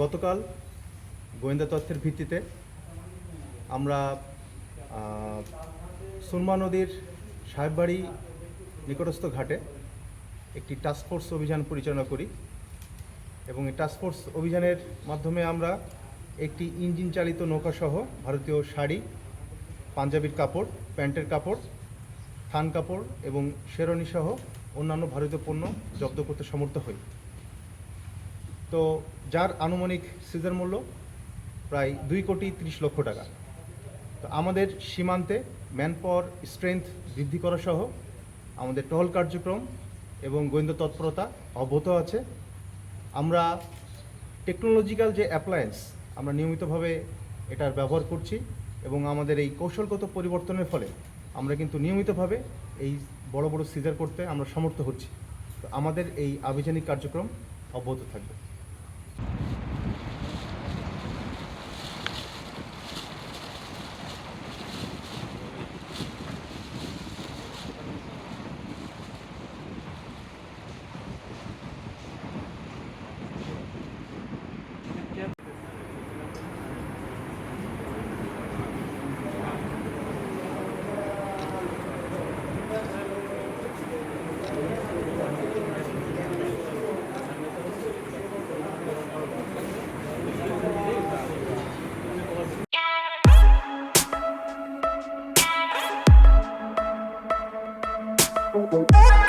গতকাল গোয়েন্দা তথ্যের ভিত্তিতে আমরা সুরমা নদীর সাহেববাড়ি নিকটস্থ ঘাটে একটি টাস্কফোর্স অভিযান পরিচালনা করি এবং এই টাস্কফোর্স অভিযানের মাধ্যমে আমরা একটি ইঞ্জিন চালিত নৌকাসহ ভারতীয় শাড়ি, পাঞ্জাবির কাপড়, প্যান্টের কাপড় থান কাপড় এবং শেরনি সহ অন্যান্য ভারতীয় পণ্য জব্দ করতে সমর্থ হই। তো যার আনুমানিক সিজার মূল্য প্রায় দুই কোটি তিরিশ লক্ষ টাকা। তো আমাদের সীমান্তে ম্যান পাওয়ার স্ট্রেংথ বৃদ্ধি করা সহ আমাদের টহল কার্যক্রম এবং গোয়েন্দা তৎপরতা অব্যাহত আছে। আমরা টেকনোলজিক্যাল যে অ্যাপ্লায়েন্স আমরা নিয়মিতভাবে এটার ব্যবহার করছি এবং আমাদের এই কৌশলগত পরিবর্তনের ফলে আমরা কিন্তু নিয়মিতভাবে এই বড় বড় সিজার করতে আমরা সমর্থ হচ্ছি। তো আমাদের এই আভিযানিক কার্যক্রম অব্যাহত থাকবে। Thank